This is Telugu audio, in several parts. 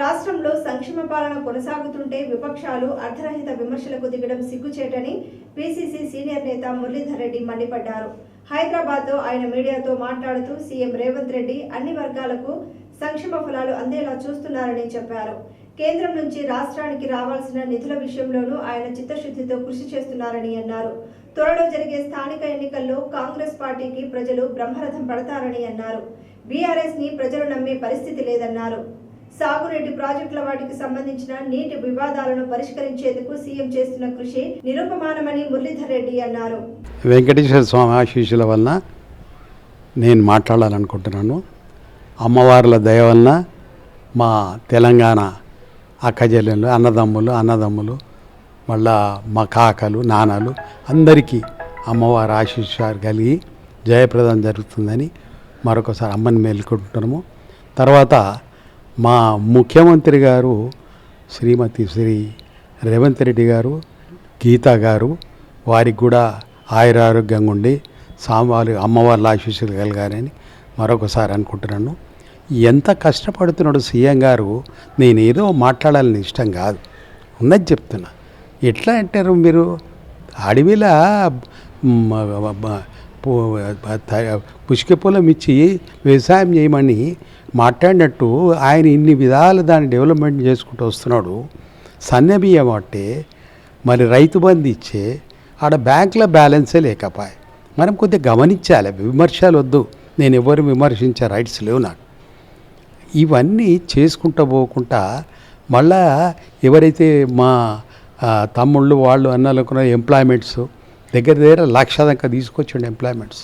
రాష్ట్రంలో సంక్షేమ పాలన కొనసాగుతుంటే విపక్షాలు అర్ధరహిత విమర్శలకు దిగడం సిగ్గుచేటని పిసిసి సీనియర్ నేత మురళీధర్ రెడ్డి మండిపడ్డారు. హైదరాబాద్లో ఆయన మీడియాతో మాట్లాడుతూ సీఎం రేవంత్ రెడ్డి అన్ని వర్గాలకు సంక్షేమ ఫలాలు అందేలా చూస్తున్నారని చెప్పారు. కేంద్రం నుంచి రాష్ట్రానికి రావాల్సిన నిధుల విషయంలోనూ ఆయన చిత్తశుద్ధితో కృషి చేస్తున్నారని అన్నారు. త్వరలో జరిగే స్థానిక ఎన్నికల్లో కాంగ్రెస్ పార్టీకి ప్రజలు బ్రహ్మరథం పడతారని అన్నారు. బీఆర్ఎస్ని ప్రజలు నమ్మే పరిస్థితి లేదన్నారు. సాగునీటి ప్రాజెక్టుల వాటికి సంబంధించిన నీటి వివాదాలను పరిష్కరించేందుకు సీఎం చేస్తున్న కృషి నిరుపమానమని మురళీధర్ రెడ్డి అన్నారు. వెంకటేశ్వర స్వామి ఆశీస్సుల వలన నేను మాట్లాడాలనుకుంటున్నాను. అమ్మవార్ల దయ వలన మా తెలంగాణ అక్కజల్లెలు అన్నదమ్ములు అన్నదమ్ములు మళ్ళా మా కాకలు నాన్నలు అందరికీ అమ్మవారి ఆశీస్సాలు కలిగి జయప్రదం జరుగుతుందని మరొకసారి అమ్మని మేలుకుంటున్నాము. తర్వాత మా ముఖ్యమంత్రి గారు శ్రీమతి శ్రీ రేవంత్ రెడ్డి గారు గీతా గారు వారికి కూడా ఆయురారోగ్యంగా ఉండి స్వామివారి అమ్మవార్ల ఆశీస్సులు కలగాలని మరొకసారి అనుకుంటున్నాను. ఎంత కష్టపడుతున్నాడు సీఎం గారు నేను ఏదో మాట్లాడాలని ఇష్టం కాదు. ఉన్నది చెప్తున్నా. ఎట్లా అంటారు మీరు? అడవిలా మ- పుష్క ఇచ్చి వ్యవసాయం చేయమని మాట్లాడినట్టు ఆయన ఇన్ని విధాలు దాన్ని డెవలప్మెంట్ చేసుకుంటూ వస్తున్నాడు. సన్నబియ్యం అంటే మరి రైతు బంధు ఇచ్చే ఆడ బ్యాంకులో బ్యాలెన్సే లేకపోయే. మనం కొద్దిగా గమనించాలి విమర్శలు వద్దు. నేను ఎవరు విమర్శించే రైట్స్ లేవు నాకు. ఇవన్నీ చేసుకుంటూ పోకుండా మళ్ళా ఎవరైతే మా తమ్ముళ్ళు వాళ్ళు అన్నలకున్న ఎంప్లాయ్మెంట్స్ దగ్గర దగ్గర లక్ష దాకా తీసుకొచ్చిండు ఎంప్లాయ్మెంట్స్.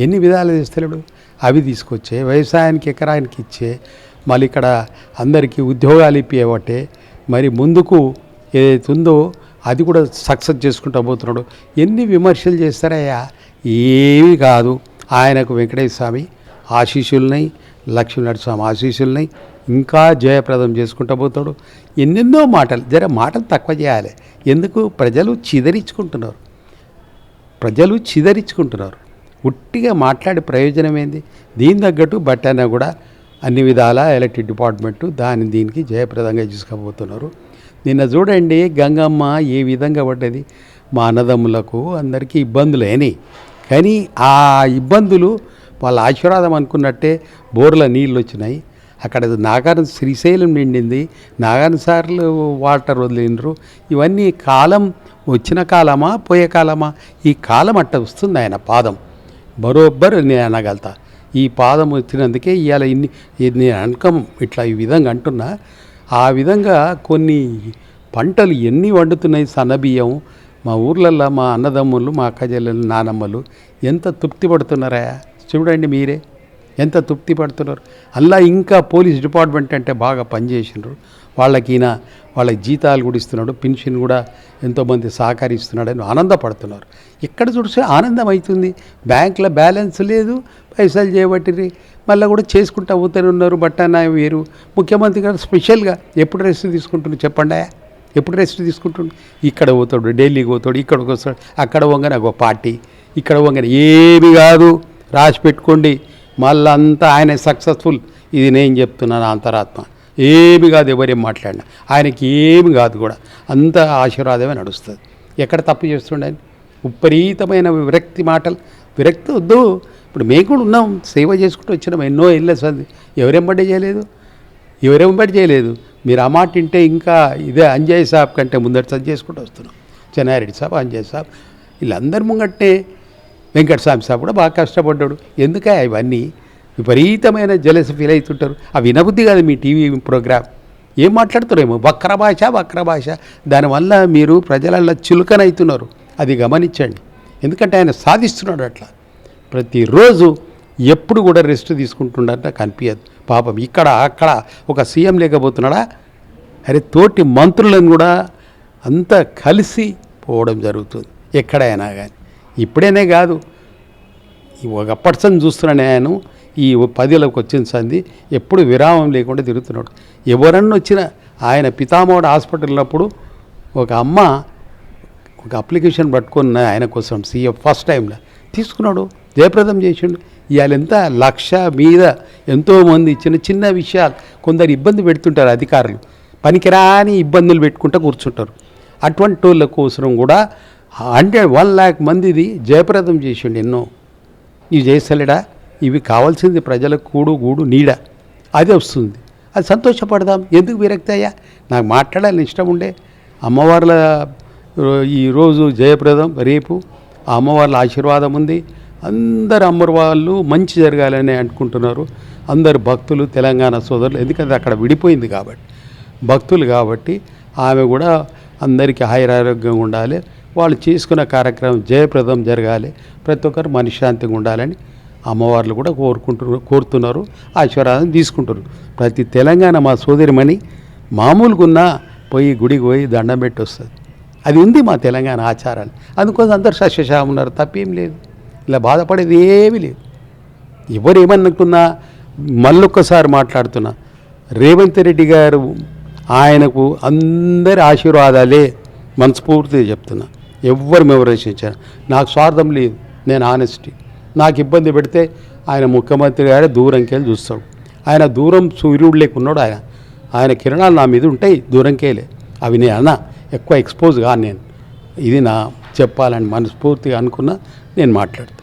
ఎన్ని విధాలు చేస్తలేడు? అవి తీసుకొచ్చే వ్యవసాయానికి ఎకరానికి ఇచ్చే మళ్ళీ ఇక్కడ అందరికీ ఉద్యోగాలు ఇప్పేవటే మరి ముందుకు ఏదైతే ఉందో అది కూడా సక్సెస్ చేసుకుంటూ పోతున్నాడు. ఎన్ని విమర్శలు చేస్తారయ్యా? ఏమీ కాదు. ఆయనకు వెంకటేశ్వర స్వామి ఆశీస్సులున్నాయి లక్ష్మీనరస్వామి ఆశీస్సులున్నాయి ఇంకా జయప్రదం చేసుకుంటూ పోతాడు. ఎన్నెన్నో మాటలు జర మాటలు తక్కువ చేయాలి. ఎందుకు? ప్రజలు చిదరించుకుంటున్నారు. ప్రజలు చిదరించుకుంటున్నారు. ఉట్టిగా మాట్లాడే ప్రయోజనం ఏంది? దీని తగ్గట్టు బట్టైనా కూడా అన్ని విధాల ఎలక్ట్రిక్ డిపార్ట్మెంటు దాని దీనికి జయప్రదంగా తీసుకుపోతున్నారు. నిన్న చూడండి గంగమ్మ ఏ విధంగా పడ్డది? మా అన్నదమ్ములకు అందరికీ ఇబ్బందులు అయినాయి కానీ ఆ ఇబ్బందులు వాళ్ళ ఆశీర్వాదం అనుకున్నట్టే బోర్ల నీళ్ళు వచ్చినాయి. అక్కడ నాగారం శ్రీశైలం నిండింది. నాగారం సార్లు వాటర్ వదిలిండ్రు. ఇవన్నీ కాలం వచ్చిన కాలమా పోయే కాలమా? ఈ కాలం అట్ట వస్తుంది ఆయన పాదం. బరోబ్బర్ నేను అనగలుగుతా ఈ పాదం వచ్చినందుకే ఇవాళ ఇన్ని నేను అనకం ఇట్లా ఈ విధంగా అంటున్నా. ఆ విధంగా కొన్ని పంటలు ఎన్ని వండుతున్నాయి సన్నబియ్యం మా ఊర్లల్లో మా అన్నదమ్ములు మా అక్కజల్లెలు నానమ్మలు ఎంత తృప్తి పడుతున్నారా? చూడండి మీరే. ఎంత తృప్తి పడుతున్నారు? అలా ఇంకా పోలీస్ డిపార్ట్మెంట్ అంటే బాగా పనిచేసినారు వాళ్ళకి ఈయన వాళ్ళకి జీతాలు కూడా ఇస్తున్నాడు పెన్షన్ కూడా ఎంతోమంది సహకరిస్తున్నాడని ఆనందపడుతున్నారు. ఎక్కడ చూస్తే ఆనందం అవుతుంది. బ్యాంకులో బ్యాలెన్స్ లేదు పైసలు చేయబట్టిరి మళ్ళీ కూడా చేసుకుంటా పోతూనే ఉన్నారు బట్టానా వేరు. ముఖ్యమంత్రి గారు స్పెషల్గా ఎప్పుడు రెస్ట్ తీసుకుంటున్నారు చెప్పండి ఎప్పుడు రెస్ట్ తీసుకుంటుండు ఇక్కడ పోతాడు ఢిల్లీకి పోతాడు ఇక్కడికి వస్తాడు అక్కడ పోగానే ఒక పార్టీ ఇక్కడ పోగానే ఏమి కాదు. రాసి పెట్టుకోండి. మళ్ళీ అంతా ఆయన సక్సెస్ఫుల్. ఇది నేను చెప్తున్నాను అంతరాత్మ. ఏమి కాదు ఎవరేం మాట్లాడినా. ఆయనకి ఏమి కాదు కూడా. అంత ఆశీర్వాదమే నడుస్తుంది. ఎక్కడ తప్పు చేస్తుండే? విపరీతమైన విరక్తి మాటలు. విరక్తి వద్దు. ఇప్పుడు మేము కూడా ఉన్నాం. సేవ చేసుకుంటూ వచ్చినాం. ఎన్నో ఇళ్ళస్ అది ఎవరెంబడి చేయలేదు? ఎవరెంబడి చేయలేదు? మీరు ఆ మాట వింటే ఇంకా ఇదే అంజయ్ సాబ్ కంటే ముందర సరి చేసుకుంటూ వస్తున్నాం. చెన్నారెడ్డి సాబ్ అంజయ్ సాబ్. వీళ్ళందరి ముంగట్టే వెంకటస్వామి సాబ్ కూడా బాగా కష్టపడ్డాడు. ఎందుకే ఇవన్నీ? విపరీతమైన జలస ఫీల్ అవుతుంటారు. అవి వినబుద్ధి కాదు మీ టీవీ ప్రోగ్రామ్. ఏం మాట్లాడుతారేమో వక్ర భాష వక్ర భాష. దానివల్ల మీరు ప్రజలల్లో చులకనవుతున్నారు అది గమనించండి. ఎందుకంటే ఆయన సాధిస్తున్నాడు అట్లా. ప్రతిరోజు ఎప్పుడు కూడా రెస్ట్ తీసుకుంటున్నాడు నాకు అనిపించదు పాపం ఇక్కడ అక్కడ ఒక సీఎం లేకపోతున్నాడా? అరే తోటి మంత్రులను కూడా అంతా కలిసి పోవడం జరుగుతుంది. ఎక్కడైనా కానీ ఇప్పుడేనే కాదు. ఒక పర్సన్ చూస్తున్నాను నేను. ఈ పదిలోకి వచ్చిన సంధి ఎప్పుడు విరామం లేకుండా తిరుగుతున్నాడు. ఎవరన్నా వచ్చిన ఆయన పితామహుడు హాస్పిటల్ ఉన్నప్పుడు ఒక అమ్మ ఒక అప్లికేషన్ పట్టుకున్న ఆయన కోసం సీఎం ఫస్ట్ టైంలో తీసుకున్నాడు జయప్రదం చేసిండు. ఇవాళ ఎంత లక్ష మీద ఎంతోమంది చిన్న చిన్న విషయాలు కొందరు ఇబ్బంది పెడుతుంటారు అధికారులు. పనికిరాని ఇబ్బందులు పెట్టుకుంటూ కూర్చుంటారు. అటువంటి వాళ్ళ కోసం కూడా హండ్రెడ్ వన్ ల్యాక్ మందిది జయప్రదం చేసిండు ఎన్నో. నీ చేస్తలేడా ఇవి కావాల్సింది ప్రజలకు కూడు గూడు నీడ. అది వస్తుంది. అది సంతోషపడదాం. ఎందుకు విరక్తి అయ్యా నాకు మాట్లాడాలని ఇష్టం ఉండే అమ్మవార్ల ఈరోజు జయప్రదం రేపు ఆ అమ్మవార్ల ఆశీర్వాదం ఉంది. అందరు అమ్మవారు వాళ్ళు మంచి జరగాలని అనుకుంటున్నారు. అందరు భక్తులు తెలంగాణ సోదరులు ఎందుకంటే అక్కడ విడిపోయింది కాబట్టి. భక్తులు కాబట్టి ఆమె కూడా అందరికీ ఆయురారోగ్యంగా ఉండాలి. వాళ్ళు చేసుకున్న కార్యక్రమం జయప్రదం జరగాలి. ప్రతి ఒక్కరు మనశ్శాంతిగా ఉండాలని అమ్మవార్లు కూడా కోరుకుంటున్నారు కోరుతున్నారు ఆశీర్వాదం తీసుకుంటున్నారు. ప్రతి తెలంగాణ మా సోదరిమణి మామూలుగా పోయి గుడికి పోయి దండం పెట్టి వస్తుంది అది ఉంది మా తెలంగాణ ఆచారాలు. అందుకోసం అందరు సస్యశామ ఉన్నారు తప్పేం లేదు. ఇలా బాధపడేది ఏమీ లేదు. ఎవరు ఏమనుకున్నా మళ్ళొక్కసారి మాట్లాడుతున్నా. రేవంత్ రెడ్డి గారు ఆయనకు అందరి ఆశీర్వాదాలే మనస్ఫూర్తిగా చెప్తున్నా. ఎవ్వరు విమర్శించారు నాకు స్వార్థం లేదు. నేను ఆనెస్టీ నాకు ఇబ్బంది పెడితే ఆయన ముఖ్యమంత్రి గారే దూరంకి చూస్తాడు. ఆయన దూరం సూర్యుడు లేకున్నాడు ఆయన. ఆయన కిరణాలు నా మీద ఉంటాయి దూరంకేలే అవి నేను అన్నా ఎక్కువ ఎక్స్పోజ్ కాను నేను. ఇది నా చెప్పాలని మనస్ఫూర్తిగా అనుకున్నా నేను మాట్లాడుతాను